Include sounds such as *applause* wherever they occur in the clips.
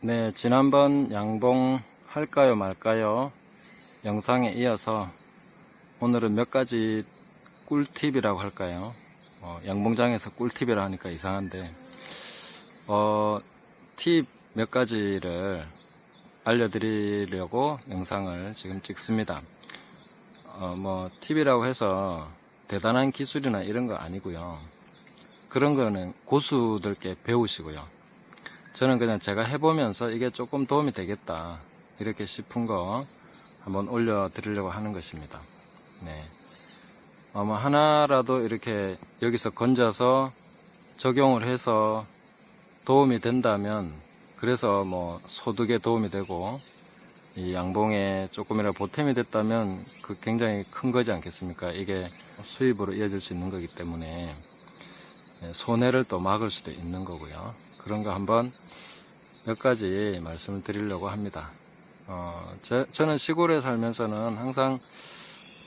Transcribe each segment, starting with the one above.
네, 지난번 양봉 할까요 말까요 영상에 이어서 오늘은 몇 가지 꿀팁이라고 할까요? 어, 양봉장에서 꿀팁이라 하니까 이상한데 어, 팁 몇 가지를 알려드리려고 영상을 지금 찍습니다. 어, 뭐 팁이라고 해서 대단한 기술이나 이런 거 아니고요. 그런 거는 고수들께 배우시고요. 저는 그냥 제가 해보면서 이게 조금 도움이 되겠다 이렇게 싶은 거 한번 올려 드리려고 하는 것입니다. 네. 아마 하나라도 이렇게 여기서 건져서 적용을 해서 도움이 된다면 그래서 뭐 소득에 도움이 되고 이 양봉에 조금이라도 보탬이 됐다면 그 굉장히 큰 거지 않겠습니까? 이게 수입으로 이어질 수 있는 거기 때문에 네, 손해를 또 막을 수도 있는 거고요. 그런 거 한번 몇 가지 말씀을 드리려고 합니다. 어, 저, 저는 시골에 살면서는 항상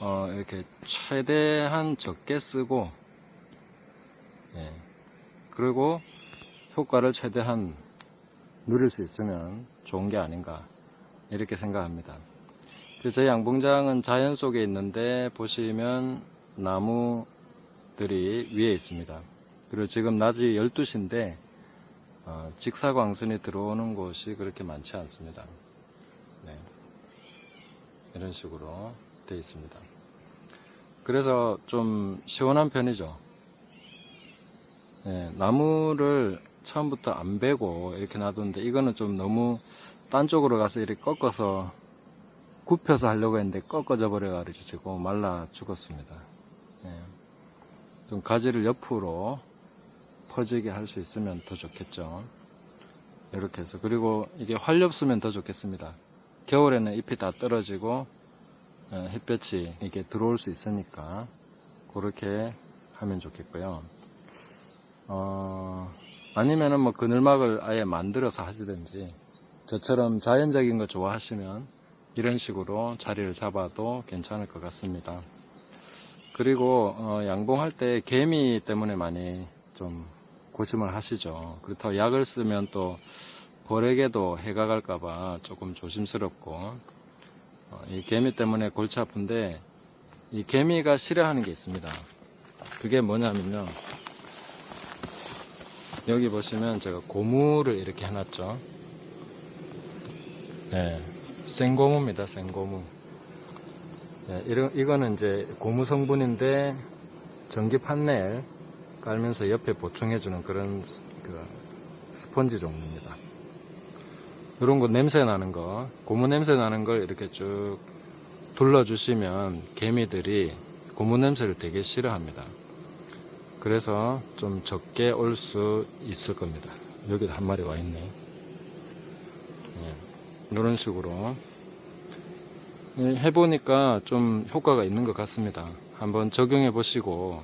어, 이렇게 최대한 적게 쓰고 예, 그리고 효과를 최대한 누릴 수 있으면 좋은 게 아닌가 이렇게 생각합니다. 제 양봉장은 자연 속에 있는데 보시면 나무들이 위에 있습니다. 그리고 지금 낮이 12시인데 어, 직사광선이 들어오는 곳이 그렇게 많지 않습니다. 네. 이런 식으로 되어 있습니다. 그래서 좀 시원한 편이죠. 네, 나무를 처음부터 안 베고 이렇게 놔두는데 이거는 좀 너무 딴 쪽으로 가서 이렇게 꺾어서 굽혀서 하려고 했는데 꺾어져 버려가지고 말라 죽었습니다. 네. 좀 가지를 옆으로 퍼지게 할 수 있으면 더 좋겠죠. 이렇게 해서 그리고 이게 활렵수면 더 좋겠습니다. 겨울에는 잎이 다 떨어지고 어, 햇볕이 이게 들어올 수 있으니까 그렇게 하면 좋겠고요. 어, 아니면은 뭐 그늘막을 아예 만들어서 하시든지 저처럼 자연적인 거 좋아하시면 이런 식으로 자리를 잡아도 괜찮을 것 같습니다. 그리고 어, 양봉할 때 개미 때문에 많이 좀 고심을 하시죠. 그렇다고 약을 쓰면 또 벌에게도 해가 갈까봐 조금 조심스럽고 어, 이 개미 때문에 골치 아픈데 이 개미가 싫어하는 게 있습니다. 그게 뭐냐면요. 여기 보시면 제가 고무를 이렇게 해놨죠. 네, 생고무입니다. 생고무. 네, 이런, 이거는 이제 고무 성분인데 전기 판넬 깔면서 옆에 보충해주는 그런 그 스펀지 종류입니다. 이런 거 냄새 나는 거, 고무 냄새 나는 걸 이렇게 쭉 둘러주시면 개미들이 고무 냄새를 되게 싫어합니다. 그래서 좀 적게 올 수 있을 겁니다. 여기도 한 마리 와 있네. 네, 이런 식으로 예, 해보니까 좀 효과가 있는 것 같습니다. 한번 적용해 보시고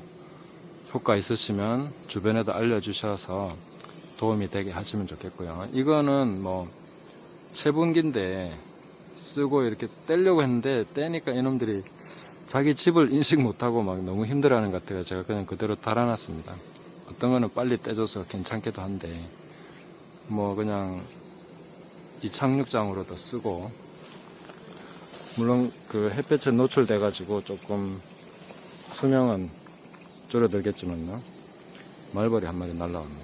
효과 있으시면 주변에도 알려주셔서 도움이 되게 하시면 좋겠고요. 이거는 뭐 채분기인데 쓰고 이렇게 떼려고 했는데 떼니까 이놈들이 자기 집을 인식 못하고 막 너무 힘들어하는 것 같아요. 제가 그냥 그대로 달아놨습니다. 어떤 거는 빨리 떼줘서 괜찮기도 한데 뭐 그냥 이착륙장으로도 쓰고 물론 그 햇볕에 노출돼 가지고 조금 수명은 줄어들겠지만요. 말벌이 한 마리 날라왔네.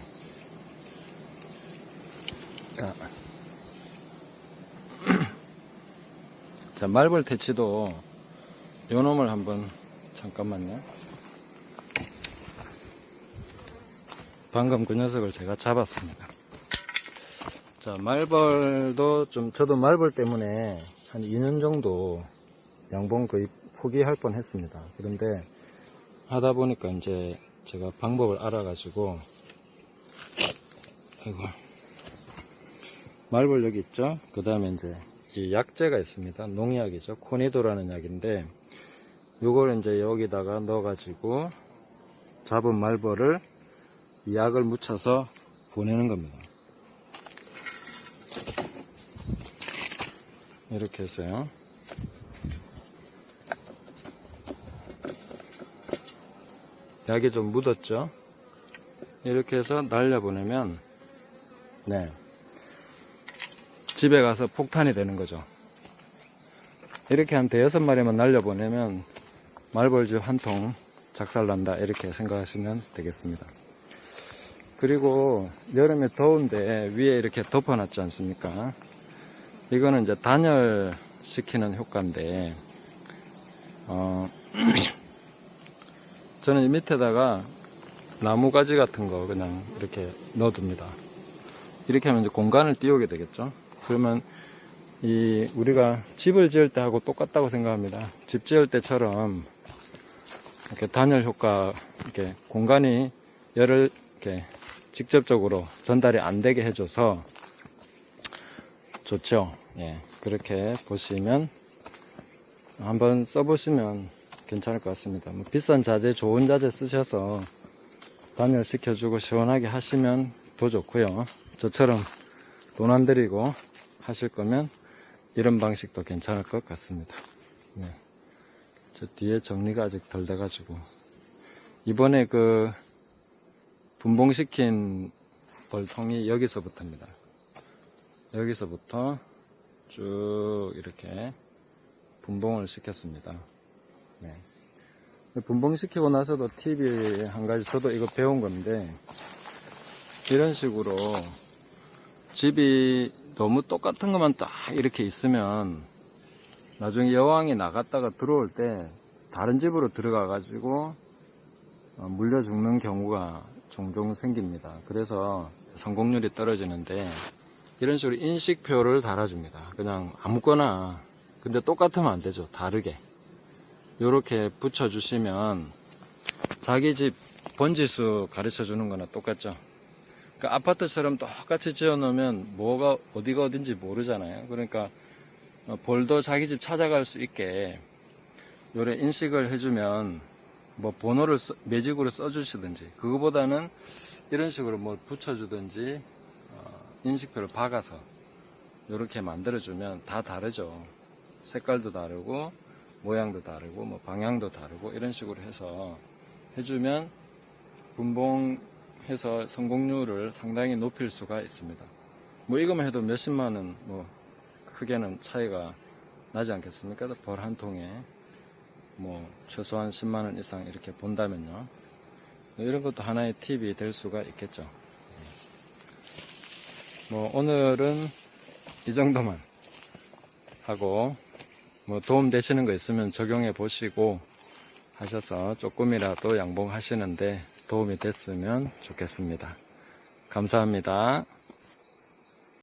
자, *clears throat* 자 말벌 퇴치도 요 놈을 한번 잠깐만요. 방금 그 녀석을 제가 잡았습니다. 자 말벌도 좀 저도 말벌 때문에 한 2년 정도 양봉 거의 포기할 뻔 했습니다. 그런데 하다 보니까 이제 제가 방법을 알아가지고 아이고. 말벌 여기 있죠? 그 다음에 이제 이 약재가 있습니다. 농약이죠. 코니도라는 약인데 요걸 이제 여기다가 넣어 가지고 잡은 말벌을 이 약을 묻혀서 보내는 겁니다. 이렇게 해서요 약이 좀 묻었죠 이렇게 해서 날려보내면 네 집에 가서 폭탄이 되는 거죠. 이렇게 한 대여섯 마리만 날려보내면 말벌집 한 통 작살난다 이렇게 생각하시면 되겠습니다. 그리고 여름에 더운데 위에 이렇게 덮어놨지 않습니까? 이거는 이제 단열시키는 효과인데 어, *clears throat* 저는 이 밑에다가 나무 가지 같은 거 그냥 이렇게 넣어둡니다. 이렇게 하면 이제 공간을 띄우게 되겠죠. 그러면 이 우리가 집을 지을 때 하고 똑같다고 생각합니다. 집 지을 때처럼 이렇게 단열 효과 이렇게 공간이 열을 이렇게 직접적으로 전달이 안 되게 해줘서 좋죠. 예, 그렇게 보시면 한번 써보시면 괜찮을 것 같습니다. 뭐 비싼 자재, 좋은 자재 쓰셔서 단열 시켜주고 시원하게 하시면 더 좋고요. 저처럼 돈 안 들이고 하실 거면 이런 방식도 괜찮을 것 같습니다. 네. 저 뒤에 정리가 아직 덜 돼가지고 이번에 그 분봉시킨 벌통이 여기서부터입니다. 여기서부터 쭉 이렇게 분봉을 시켰습니다. 네. 분봉시키고 나서도 팁이 한 가지 저도 이거 배운 건데 이런 식으로 집이 너무 똑같은 것만 딱 이렇게 있으면 나중에 여왕이 나갔다가 들어올 때 다른 집으로 들어가 가지고 어, 물려 죽는 경우가 종종 생깁니다. 그래서 성공률이 떨어지는데 이런 식으로 인식표를 달아줍니다. 그냥 아무거나 근데 똑같으면 안 되죠. 다르게 이렇게 붙여주시면 자기 집 번지수 가르쳐 주는 거나 똑같죠. 그 아파트처럼 똑같이 지어 놓으면 뭐가 어디가 어딘지 모르잖아요. 그러니까 어, 볼도 자기 집 찾아갈 수 있게 요래 인식을 해주면 뭐 번호를 써- 매직으로 써주시든지 그거보다는 이런 식으로 뭐 붙여주든지 어, 인식표를 박아서 이렇게 만들어주면 다 다르죠. 색깔도 다르고 모양도 다르고 뭐 방향도 다르고 이런 식으로 해서 해주면 분봉해서 성공률을 상당히 높일 수가 있습니다. 뭐 이거만 해도 몇십만 원 뭐 크게는 차이가 나지 않겠습니까? 벌 한 통에 뭐 최소한 10만 원 이상 이렇게 본다면요. 이런 것도 하나의 팁이 될 수가 있겠죠. 뭐 오늘은 이 정도만 하고 뭐 도움 되시는 거 있으면 적용해 보시고 하셔서 조금이라도 양봉 하시는데 도움이 됐으면 좋겠습니다. 감사합니다.